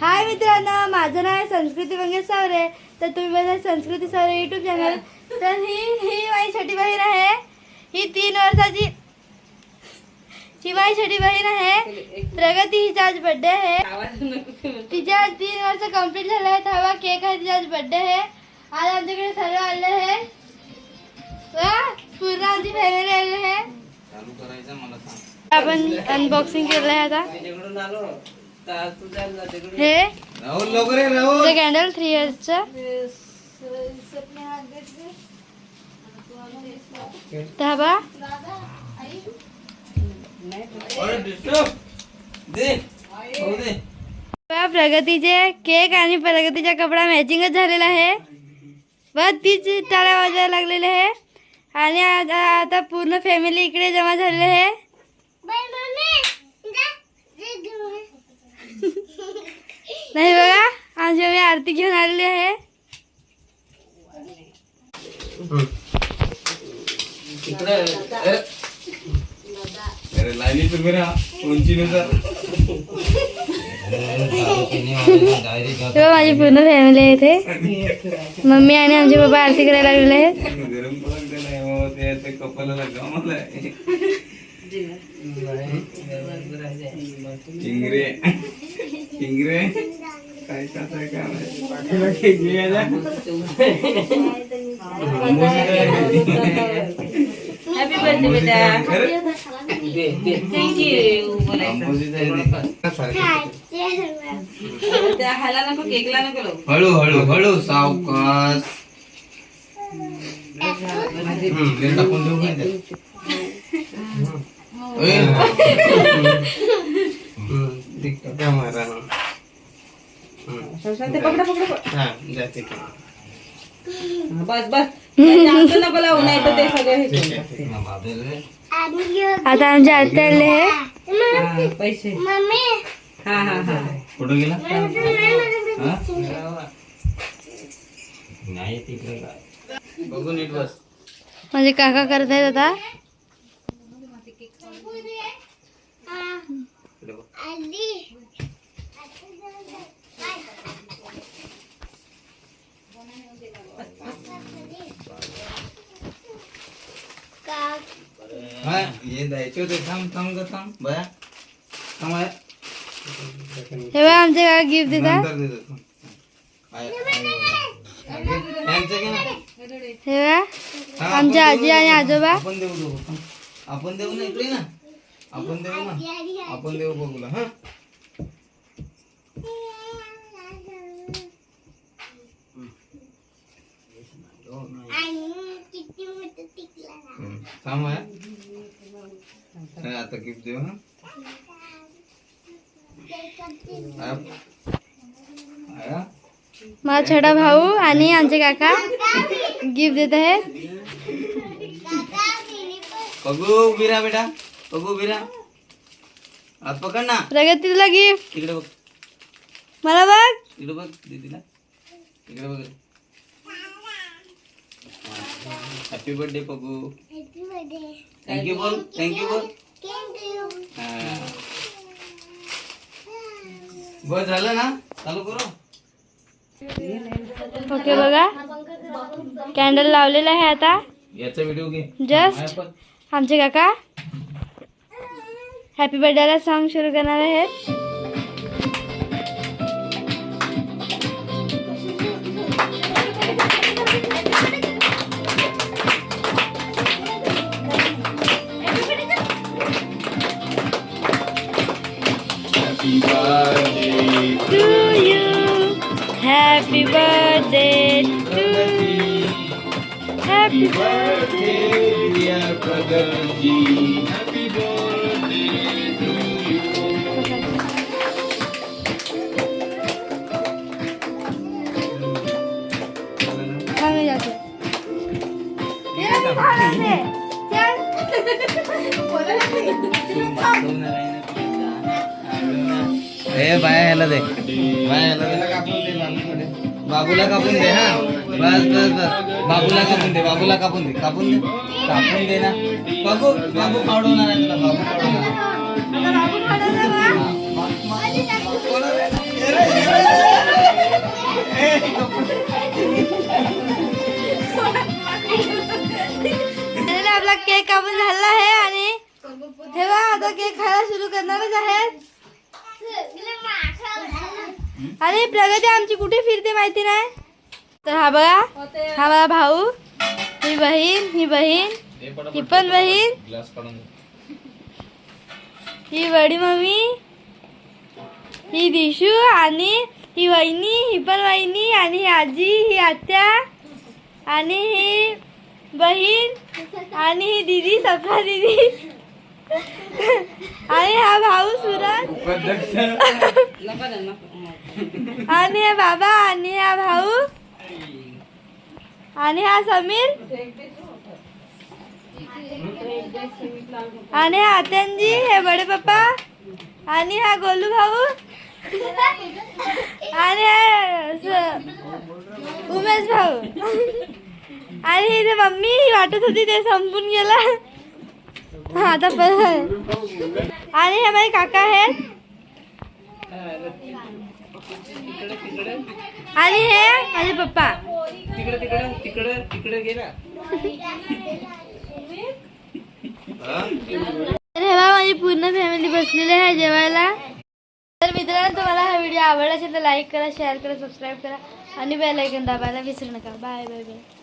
हाय मित्रांनो माझं नाव आहे संस्कृती मंगेश सावरे. तर तुम्ही बघा संस्कृती सावरे युट्यूब चॅनल तर ही ही माझी छोटी बहीण आहे. ही तीन वर्षाची ही माझी छोटी बहीण आहे. प्रगती हिचा आज बर्थडे आहे. तिच्या आज तीन वर्ष कंप्लीट झाले आहेत. हवा केक आहे तिचा आज बर्थडे आहे. आज आमच्याकडे सर्व आले आहे पूर्ण आमची फॅमिली आली आहे. आपण अनबॉक्सिंग केलं आहे आता हे? राहुल लवकर ये राहुल. तुझं कॅन्डल थ्री इयर्सचं तर बा अरे डिस्टर्ब दे. दे. बघा, प्रगतीचे केक आणि प्रगतीचा कपडा मॅचिंगच झालेला आहे. व तीच टाळ्या वाजायला लागलेले आहे. आणि आता आता पूर्ण फॅमिली इकडे जमा झालेली आहे. नाही बघा आमची मी आरती घेऊन आलेली आहे. अरे राहा उंचीनुसार तेव्हा माझी पूर्ण फॅमिली आहे इथे. मम्मी आणि आमचे बाबा आरती करायला लागलेले आहेत. चिंगरे चिंगरे काय काय हॅपी बर्थडे बेटा. हळू हळू हळू सावकाश. टाकून देऊ हा. हा, बस बस नको लावू नाही तर ते सगळं हे. आता आमची आरती आलेली आहे टाकते. हा, पैसे हा हा हा कुठं गेला? नाही तिकडे बघू नीट बस माझे काका करत आहेत आता इकडे बघ. हा, हे. हे बघा आमचे काका गिफ्ट देतात. हे बघा आमच्या आजी. आणि आजोबा. आपण देऊ. आपण देऊ ना इकडे ना. आपण देऊ ना आपण देऊ बघूला हा. थांब. हे आता गिफ्ट देऊ हा. आहे. माझा छोटा भाऊ आणि आमचे काका गिफ्ट देत आहेत उभी राहा बेटा पगू उभी राहा हात पकड ना. प्रगती तुला गिफ्ट तिकडे बघ. मला बघ. तिकडे बघ दीदीला. तिकडे बघ. Happy birthday Pagu thank you बोल. थँक्यू बोल. हा. बस झालं ना? चालू करू? ओके बघा. कॅन्डल लावलेला आहे आता. याचा व्हिडिओ घे. जस्ट आमचे काका. हॅपी बर्थडेला सॉन्ग सुरू करणार आहेत Happy birthday to you happy birthday dear Pragati हाँ हूँ ए बाया ह्याला दे. बाया ह्याला दे. बाबूला कापून दे हा. बस बस बस. बाबूला कापून दे बाबूला कापून दे. कापून दे. कापून दे ना. बाबू बाबू पावडवणार आहे तुला. बाबू पावडवणार आणि हे वा आता केक खायला सुरू करणारच आहेत. आणि प्रगती आमची कुठे फिरते माहिती नाही? तर हा बघा हा बघा भाऊ ही बहीण ही बहीण ही पण बहीण ही बडी मम्मी ही दिशू आणि ही वहिनी ही पण वहिनी आणि ही आजी ही आत्या आणि ही बहीण आणि ही दिदी सपना दिदी. आणि हा भाऊ सुरत आणि हा बाबा आणि हा भाऊ. आणि हा समीर. आणि हा आत्यांजी हे बडे पप्पा. आणि हा गोलू भाऊ. आणि उमेश भाऊ. आणि इथे मम्मी ही वाटत होती ते संपून गेला. हा, आता परत आणि हे माझे काका आहेत. आणि हे माझे पप्पा. तिकडे तिकडे तिकडे तिकडे गेला हे माझी पूर्ण फॅमिली बसलेली आहे जेवायला. तर मित्रांनो तुम्हाला हा व्हिडिओ आवडला असेल तर लाईक करा शेअर करा सबस्क्राईब करा. आणि बेल ऐकन दाबायला विसरू नका. Bye bye bye